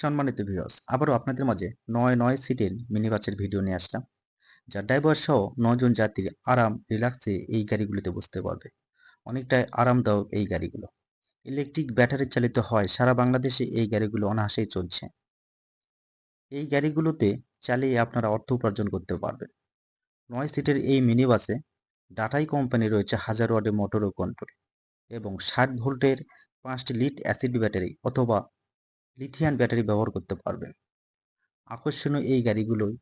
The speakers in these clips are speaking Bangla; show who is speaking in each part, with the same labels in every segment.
Speaker 1: সম্মানিত ভিউয়ার্স আবারও আপনাদের মাঝে নয় নয় সিটের মিনি বাসের ভিডিও নিয়ে আসলাম যা ড্রাইভার সহ নজন যাত্রী আরাম রিল্যাক্সে এই গাড়িগুলিতে বসতে পারবে। অনেকটাই আরামদায়ক এই গাড়িগুলো। ইলেকট্রিক ব্যাটারি চালিত হয়, সারা বাংলাদেশে এই গাড়িগুলো অনায়াসেই চলছে। এই গাড়িগুলোতে চালিয়ে আপনারা অর্থ উপার্জন করতে পারবেন। নয় সিটের এই মিনি বাসে ডাটাই কোম্পানি রয়েছে হাজার ওয়ার্ডের মোটর ও কন্ট্রোল এবং ষাট ভোল্টের পাঁচটি লিড অ্যাসিড ব্যাটারি অথবা লিথিয়াম ব্যাটারি ব্যবহার করতে পারবেন আকর্ষণীয় এই গাড়িগুলোয়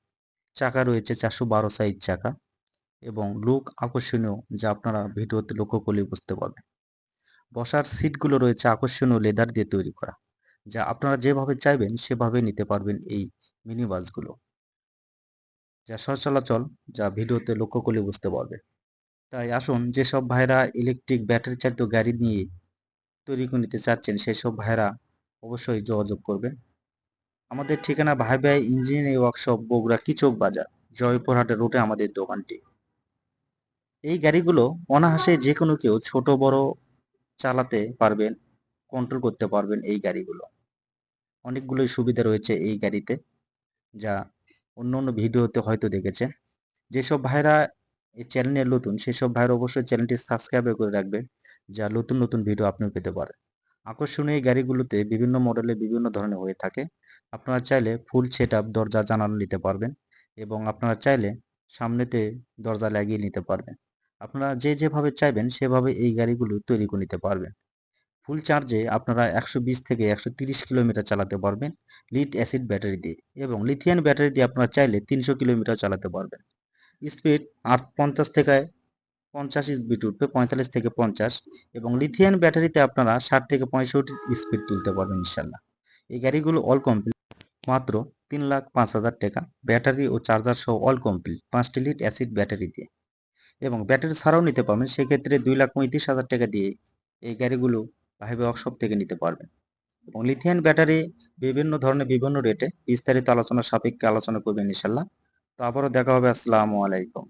Speaker 1: চাকা রয়েছে চারশো বারো সাইজ চাকা এবং লুক আকর্ষণীয় যা আপনারা ভিডিওতে লক্ষ্য করলে বুঝতে পারবেন। বসার সিটগুলো রয়েছে আকর্ষণীয় লেদার দিয়ে তৈরি করা, যা আপনারা যেভাবে চাইবেন সেভাবে নিতে পারবেন এই মিনি বাসগুলো যা সচলাচল, যা ভিডিওতে লক্ষ্য করলে বুঝতে পারবে তাই আসুন যেসব ভাইরা ইলেকট্রিক ব্যাটারি চালিত গাড়ি নিয়ে তৈরি করে নিতে চাচ্ছেন সেই সব ভাইরা অবশ্যই যোগাযোগ করবেন। আমাদের ঠিকানা ভাই ভাই ইঞ্জিনিয়ারিং ওয়ার্কশপ বগুড়া, কিচক বাজার, জয়পুরহাটের রুটে আমাদের দোকানটি। এই গাড়িগুলো অনাহাসে যে কোনো কেউ ছোট, বড় চালাতে পারবেন কন্ট্রোল করতে পারবেন এই গাড়িগুলো। অনেকগুলোই সুবিধা রয়েছে এই গাড়িতে, যা অন্য অন্য ভিডিওতে হয়তো দেখেছেন। যেসব ভাইরা এই চ্যানেলে নতুন, সেসব ভাইরা অবশ্যই চ্যানেলটি সাবস্ক্রাইব করে রাখবেন, যা নতুন নতুন ভিডিও আপনি পেতে পারেন। আকর্ষণীয় গাড়িগুলোতে বিভিন্ন মডেলে বিভিন্ন ধরনের হয়ে থাকে। আপনারা চাইলে ফুল সেট আপ দরজা জানানো নিতে পারবেন এবং আপনারা চাইলে সামনেতে দরজা লাগিয়ে নিতে পারবেন। আপনারা যে যেভাবে চাইবেন সেভাবে এই গাড়িগুলো তৈরি করে নিতে পারবেন। ফুল চার্জে আপনারা একশো বিশ থেকে একশো তিরিশ কিলোমিটার চালাতে পারবেন লিড অ্যাসিড ব্যাটারি দিয়ে এবং লিথিয়ান ব্যাটারি দিয়ে আপনারা চাইলে তিনশো কিলোমিটার চালাতে পারবেন। স্পিড আট পঞ্চাশ থেকে পঞ্চাশ স্পিড উঠবে, পঁয়তাল্লিশ থেকে পঞ্চাশ এবং লিথিয়ান ব্যাটারিতে আপনারা ষাট থেকে পঁয়ষট্টি স্পিড তুলতে পারবেন ইনশাল্লাহ। এই গাড়িগুলো অল কমপ্লিট মাত্র তিন লাখ পাঁচ হাজার টাকা। ব্যাটারি ও চার্জার সহ অল কমপ্লিট পাঁচটি লিট অ্যাসিড ব্যাটারি দিয়ে। এবং ব্যাটারি ছাড়াও নিতে পারবেন, সেক্ষেত্রে দুই লাখ পঁয়ত্রিশ হাজার টাকা দিয়ে এই গাড়িগুলো ভাইবে ওয়ার্কশপ থেকে নিতে পারবেন। এবং লিথিয়ান ব্যাটারি বিভিন্ন ধরনের, বিভিন্ন রেটে বিস্তারিত আলোচনা সাপেক্ষে আলোচনা করবেন ইনশাল্লাহ। তো আবারও দেখা হবে, আসসালামু আলাইকুম।